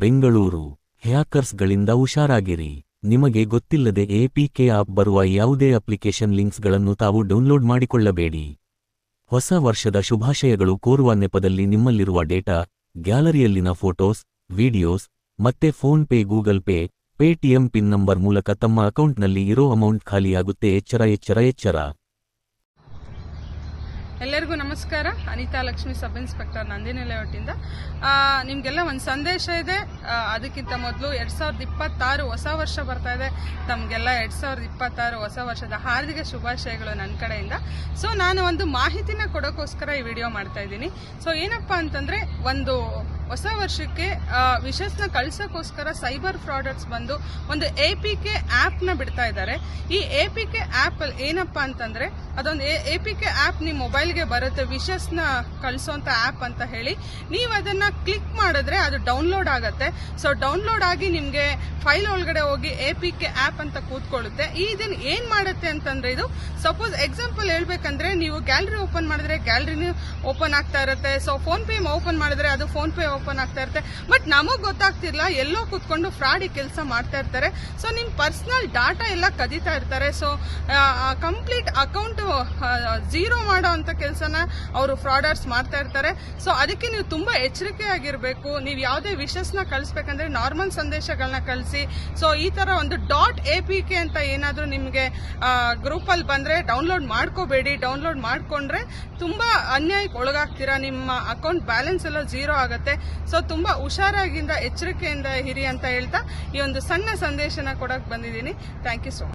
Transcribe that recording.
ಬೆಂಗಳೂರು ಹ್ಯಾಕರ್ಸ್ಗಳಿಂದ ಹುಷಾರಾಗಿರಿ. ನಿಮಗೆ ಗೊತ್ತಿಲ್ಲದೆ APK app ಬರುವ ಯಾವುದೇ ಅಪ್ಲಿಕೇಶನ್ ಲಿಂಕ್ಸ್ಗಳನ್ನು ತಾವು ಡೌನ್ಲೋಡ್ ಮಾಡಿಕೊಳ್ಳಬೇಡಿ. ಹೊಸ ವರ್ಷದ ಶುಭಾಶಯಗಳು ಕೋರುವ ನೆಪದಲ್ಲಿ ನಿಮ್ಮಲ್ಲಿರುವ ಡೇಟಾ, ಗ್ಯಾಲರಿಯಲ್ಲಿನ ಫೋಟೋಸ್, ವಿಡಿಯೋಸ್, ಮತ್ತೆ PhonePe, Google pay, Paytm pin number ಮೂಲಕ ತಮ್ಮ ಅಕೌಂಟ್ನಲ್ಲಿ ಇರೋ ಅಮೌಂಟ್ ಖಾಲಿಯಾಗುತ್ತೆ ಎಚ್ಚರ ಎಚ್ಚರ ಎಚ್ಚರ. ಎಲ್ಲರಿಗೂ ನಮಸ್ಕಾರ. ಅನಿತಾ ಲಕ್ಷ್ಮಿ ಸಬ್ ಇನ್ಸ್ಪೆಕ್ಟರ್ ನಂದಿನಿ ಲೇಔಟಿಂದ ನಿಮಗೆಲ್ಲ ಒಂದು ಸಂದೇಶ ಇದೆ. ಅದಕ್ಕಿಂತ ಮೊದಲು ಎರಡು ಸಾವಿರದ ಇಪ್ಪತ್ತಾರು ಹೊಸ ವರ್ಷ ಬರ್ತಾ ಇದೆ. ತಮಗೆಲ್ಲ ಎರಡು ಸಾವಿರದ ಇಪ್ಪತ್ತಾರು ಹೊಸ ವರ್ಷದ ಹಾರ್ದಿಕ ಶುಭಾಶಯಗಳು ನನ್ನ ಕಡೆಯಿಂದ. ಸೊ ನಾನು ಒಂದು ಮಾಹಿತಿನ ಕೊಡೋಕ್ಕೋಸ್ಕರ ಈ ವಿಡಿಯೋ ಮಾಡ್ತಾ ಇದ್ದೀನಿ. ಸೊ ಏನಪ್ಪ ಅಂತಂದರೆ, ಒಂದು ಹೊಸ ವರ್ಷಕ್ಕೆ ವಿಷಸ್ನ ಕಳ್ಸೋಕ್ಕೋಸ್ಕರ ಸೈಬರ್ ಫ್ರಾಡರ್ಸ್ ಬಂದು ಒಂದು ಎ ಪಿ ಕೆ ಆ್ಯಪ್ನ ಬಿಡ್ತಾ ಇದ್ದಾರೆ. ಈ ಎ ಪಿ ಕೆ ಆ್ಯಪ್ ಏನಪ್ಪ ಅಂತಂದ್ರೆ, ಅದೊಂದು ಎ ಪಿ ಕೆ ಆ್ಯಪ್ ನಿಮ್ಮ ಮೊಬೈಲ್ಗೆ ಬರುತ್ತೆ ವಿಶಸ್ನ ಕಳಿಸೋಂಥ ಆ್ಯಪ್ ಅಂತ ಹೇಳಿ. ನೀವು ಅದನ್ನು ಕ್ಲಿಕ್ ಮಾಡಿದ್ರೆ ಅದು ಡೌನ್ಲೋಡ್ ಆಗುತ್ತೆ. ಸೊ, ಡೌನ್ಲೋಡ್ ಆಗಿ ನಿಮಗೆ ಫೈಲ್ ಒಳಗಡೆ ಹೋಗಿ ಎ ಪಿ ಕೆ ಆ್ಯಪ್ ಅಂತ ಕೂತ್ಕೊಳ್ಳುತ್ತೆ. ಈ ಇದನ್ನ ಏನ್ ಮಾಡುತ್ತೆ ಅಂತಂದ್ರೆ ಇದು ಸಪೋಸ್ ಎಕ್ಸಾಂಪಲ್ ಹೇಳ್ಬೇಕಂದ್ರೆ ನೀವು ಗ್ಯಾಲರಿ ಓಪನ್ ಮಾಡಿದ್ರೆ ಗ್ಯಾಲರಿನೂ ಓಪನ್ ಆಗ್ತಾ ಇರುತ್ತೆ. ಸೊ ಫೋನ್ ಪೇ ಓಪನ್ ಮಾಡಿದ್ರೆ ಅದು ಫೋನ್ ಪೇ ಓಪನ್ ಆಗ್ತಾ ಇರುತ್ತೆ. ಬಟ್ ನಮಗ್ ಗೊತ್ತಾಗ್ತಿರ್ಲ ಎಲ್ಲೋ ಕೂತ್ಕೊಂಡು ಫ್ರಾಡ್ ಕೆಲಸ ಮಾಡ್ತಾ ಇರ್ತಾರೆ. ಸೊ ನಿಮ್ ಪರ್ಸನಲ್ ಡಾಟಾ ಎಲ್ಲ ಕದೀತಾ ಇರ್ತಾರೆ. ಸೊ ಕಂಪ್ಲೀಟ್ ಅಕೌಂಟ್ ಜೀರೋ ಮಾಡೋ ಅಂತ ಕೆಲಸನ ಅವರು ಫ್ರಾಡರ್ಸ್ ಮಾಡ್ತಾ ಇರ್ತಾರೆ. ಸೊ ಅದಕ್ಕೆ ನೀವು ತುಂಬಾ ಎಚ್ಚರಿಕೆ ಆಗಿರ್ಬೇಕು ನೀವು ಯಾವುದೇ ವಿಷಸ್ನ ಕಳಿಸ್ಬೇಕಂದ್ರೆ ನಾರ್ಮಲ್ ಸಂದೇಶಗಳನ್ನ ಕಳಿಸಿ ಸೊ ಈ ತರ ಒಂದು ಡಾಟ್ ಎ ಪಿ ಕೆ ಅಂತ ಏನಾದ್ರೂ ನಿಮಗೆ ಗ್ರೂಪ್ ಅಲ್ಲಿ ಬಂದ್ರೆ ಡೌನ್ಲೋಡ್ ಮಾಡ್ಕೋಬೇಡಿ. ಡೌನ್ಲೋಡ್ ಮಾಡ್ಕೊಂಡ್ರೆ ತುಂಬಾ ಅನ್ಯಾಯಕ್ಕೆ ಒಳಗಾಗ್ತೀರಾ. ನಿಮ್ಮ ಅಕೌಂಟ್ ಬ್ಯಾಲೆನ್ಸ್ ಎಲ್ಲ ಜೀರೋ ಆಗುತ್ತೆ. ಸೊ ತುಂಬಾ ಹುಷಾರಾಗಿಂದ ಎಚ್ಚರಿಕೆಯಿಂದ ಹಿರಿ ಅಂತ ಹೇಳ್ತಾ ಈ ಒಂದು ಸಣ್ಣ ಸಂದೇಶನ ಕೊಡಕ್ ಬಂದಿದ್ದೀನಿ. Thank you so much